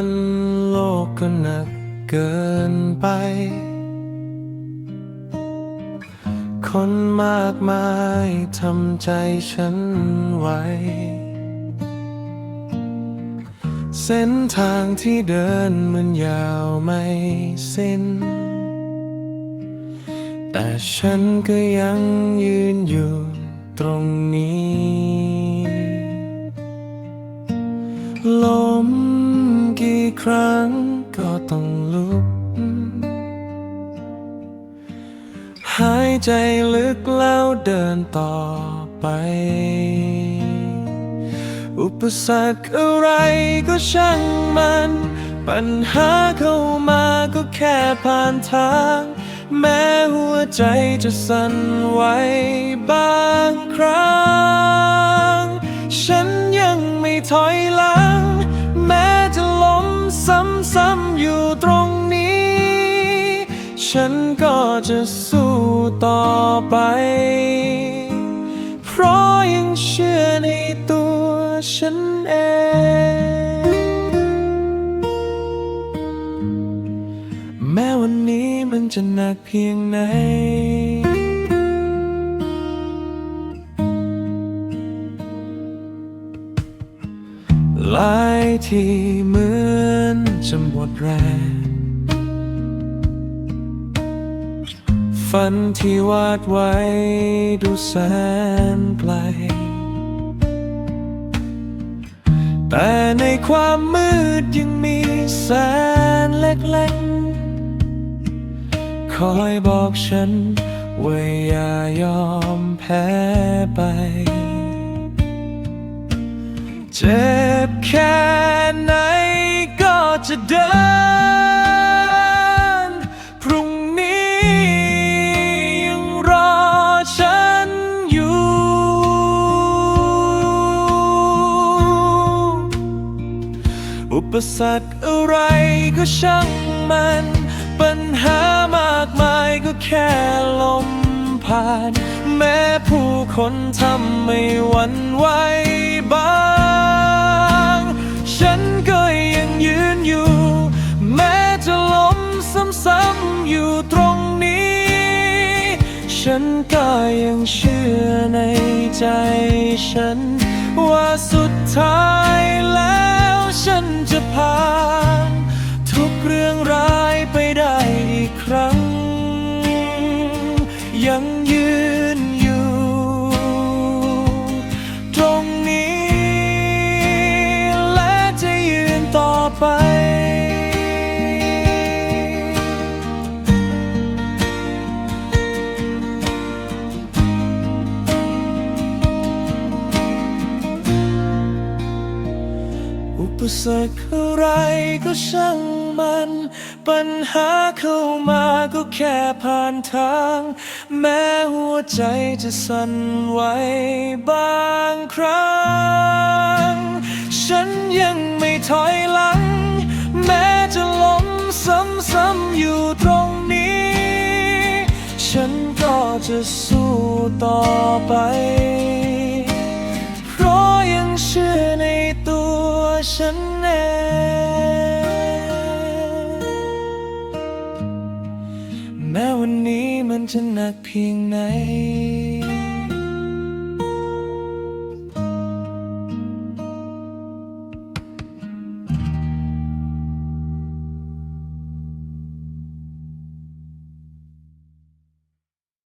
ันโลกก็หนักเกินไป คนมากมายทำใจฉันไว้ เส้นทางที่เดินมันยาวไม่สิ้น แต่ฉันก็ยังยืนอยู่ตรงนี้ ครั้งก็ต้องลุก หายใจลึกแล้วเดินต่อไป อุปสรรคอะไรก็ช่างมัน ปัญหาเข้ามาก็แค่ผ่านทาง แม้หัวใจจะสั่นไหวบางครั้ง ฉันยังไม่ถอยหลัง ฉันก็จะสู้ต่อไป เพราะยังเชื่อในตัวฉันเอง แม้วันนี้มันจะหนักเพียงไหนหลายที่เหมือนจะหมดแรง ฝันที่วาดไว้ดูแสนไกล แต่ในความมืดยังมีแสนเล็กๆ คอยบอกฉันว่าอย่ายอมแพ้ไป เจ็บแค่ไหนก็จะเดิน ปสรรคอะไรก็ช่างมัน ปัญหามากมายก็แค่ลมผ่าน แม้ผู้คนทำไม่หวั่นไหวบ้าง ฉันก็ยังเชื่อในใจฉัน ว่าสุดท้ายแล้วฉันจะผ่าน ปสรรคอะไรก็ช่างมัน ปัญหาเข้ามาก็แค่ผ่านทาง แม้หัวใจจะสั่นไหวบางครั้ง ฉันยังไม่ถอยหลัง แม้จะล้มซ้ำๆอยู่ตรงนี้ ฉันก็จะสู้ต่อไป ฉันเองแม้วันนี้มันจะหนักเพียงไหน